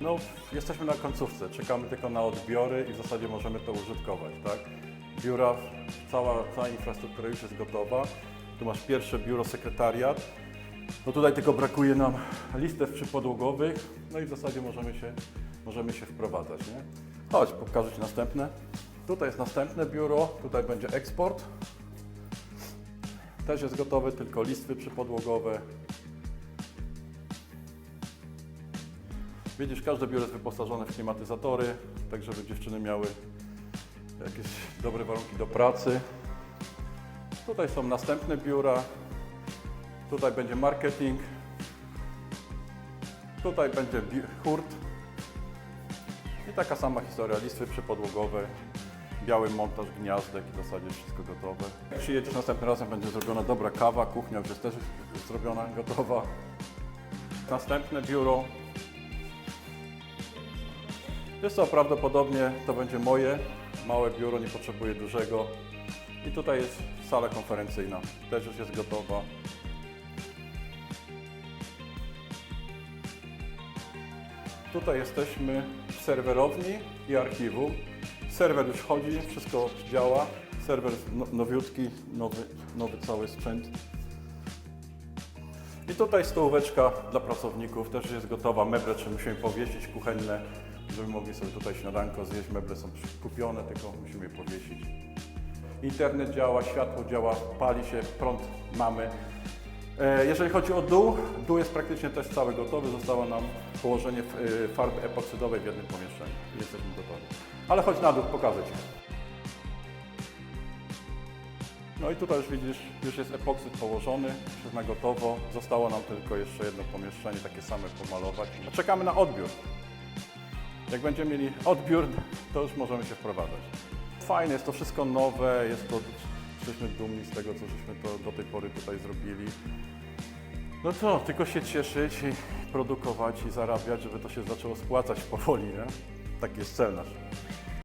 No, jesteśmy na końcówce, czekamy tylko na odbiory i w zasadzie możemy to użytkować, tak? Biura, cała, cała infrastruktura już jest gotowa. Tu masz pierwsze biuro, sekretariat. No tutaj tylko brakuje nam listew przypodłogowych, no i w zasadzie możemy się, możemy się wprowadzać, nie? Chodź, pokażę Ci następne. Tutaj jest następne biuro, tutaj będzie eksport. Też jest gotowy, tylko listwy przypodłogowe. Widzisz, każde biuro jest wyposażone w klimatyzatory, tak żeby dziewczyny miały jakieś dobre warunki do pracy. Tutaj są następne biura. Tutaj będzie marketing. Tutaj będzie hurt. I taka sama historia, listwy przypodłogowe, biały montaż gniazdek i w zasadzie wszystko gotowe. Przyjedziesz następnym razem, będzie zrobiona dobra kawa, kuchnia już jest też zrobiona, gotowa. Następne biuro. Jest to prawdopodobnie to będzie moje małe biuro, nie potrzebuję dużego. I tutaj jest sala konferencyjna, też już jest gotowa. Tutaj jesteśmy w serwerowni i archiwum. Serwer już chodzi, wszystko działa. Serwer no, nowiutki, nowy, nowy cały sprzęt. I tutaj stołóweczka dla pracowników też jest gotowa. Meble czy musimy powiesić kuchenne, żeby mogli sobie tutaj śniadanko zjeść. Meble są kupione, tylko musimy je powiesić. Internet działa, światło działa, pali się, prąd mamy. E, Jeżeli chodzi o dół, dół jest praktycznie też cały gotowy. Zostało nam położenie y, farby epoksydowej w jednym pomieszczeniu. Jesteśmy gotowi. Ale chodź na dół, pokażę Ci. No i tutaj już widzisz, już jest epoksyd położony, już jest na gotowo. Zostało nam tylko jeszcze jedno pomieszczenie, takie same pomalować. Czekamy na odbiór. Jak będziemy mieli odbiór, to już możemy się wprowadzać. Fajne, jest to wszystko nowe, jest to, jesteśmy dumni z tego, co żeśmy to do tej pory tutaj zrobili. No co, tylko się cieszyć produkować i zarabiać, żeby to się zaczęło spłacać powoli, nie? Taki jest cel nasz.